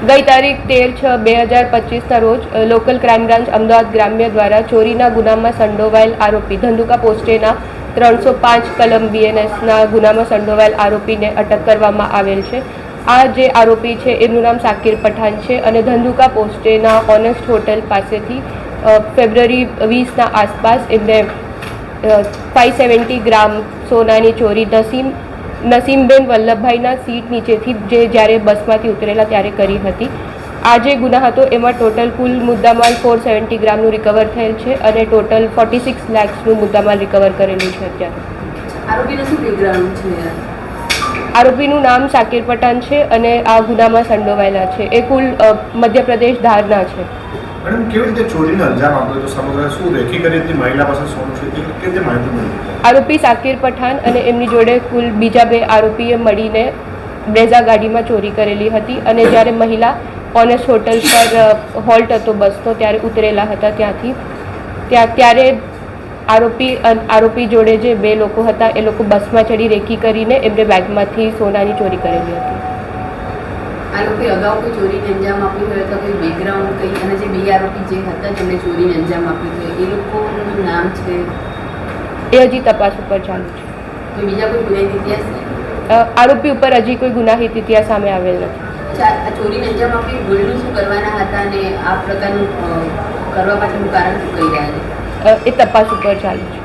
ગઈ તારીખ તેર છ બે હજાર પચીસના રોજ લોકલ ક્રાઇમ બ્રાન્ચ અમદાવાદ ગ્રામ્ય દ્વારા ચોરીના ગુનામાં સંડોવાયેલ આરોપી ધંધુકા પોસ્ટેના ત્રણસો પાંચ કલમ બીએનએસના ગુનામાં સંડોવાયેલ આરોપીને અટક કરવામાં આવેલ છે. આ જે આરોપી છે, એમનું નામ સાકિર પઠાણ છે અને ધંધુકા પોસ્ટેના ઓનેસ્ટ હોટેલ પાસેથી ફેબ્રુઆરી વીસના આસપાસ એમને ફાઇવ સેવન્ટી ગ્રામ સોનાની ચોરી, નસીમ નસીમબેન વલ્લભભાઈના સીટ નીચેથી જે જ્યારે બસમાંથી ઉતરેલા ત્યારે કરી હતી. આ જે ગુના હતો એમાં ટોટલ કુલ મુદ્દામાલ ફોર સેવન્ટી ગ્રામનું રિકવર થયેલ છે અને ટોટલ ફોર્ટી સિક્સ લેક્સનું મુદ્દામાલ રિકવર કરેલું છે અત્યારે. આરોપીનો શું બેકગ્રાઉન્ડ છે આરોપીનું નામ સાકિર પઠાણ છે અને આ ગુનામાં સંડોવાયેલા છે. એ કુલ મધ્યપ્રદેશ ધારના છે. મેડમ, કેવી રીતે ચોરીને અંજામ આપ્યો હતો સમગ્ર શું રેખી કરી હતી મહિલા પાસે સોનું છે તે? કેવી રીતે માહિતી મળી? આરોપી સાકિર પઠાણ અને એમની જોડે કુલ બીજા બે આરોપીએ મળીને બ્રેઝા ગાડીમાં ચોરી કરેલી હતી અને જ્યારે મહિલા ઓનેસ્ટ હોટલ પર હોલ્ટ હતો બસનો ત્યારે ઉતરેલા હતા ત્યાંથી. ત્યાં, ત્યારે આરોપી આરોપી જોડે જે બે લોકો હતા, એ લોકો બસમાં ચડી રેકી કરીને એમને બેગમાંથી સોનાની ચોરી કરેલી હતી. આ લોકોએ અગાઉ કોઈ ચોરીને અંજામ આપ્યું હોય અથવા કોઈ બેકગ્રાઉન્ડ કઈ અને જે બે આરોપી જે હતા જેમણે ચોરીને અંજામ આપ્યું હોય એ લોકોનું નામ છે? એ હજી તપાસ ઉપર ચાલુ છે. કોઈ બીજા કોઈ ગુનાહિત ઇતિહાસ છે? આરોપી ઉપર હજી કોઈ ગુનાહિત ઇતિહાસ સામે આવેલ નથી. ચોરીને અંજામ આપી ગોલ્ડનું શું કરવાના હતા અને આ પ્રકારનું કરવા પાછળનું કારણ શું કહી રહ્યા છે? એ તપાસ ઉપર ચાલુ છે.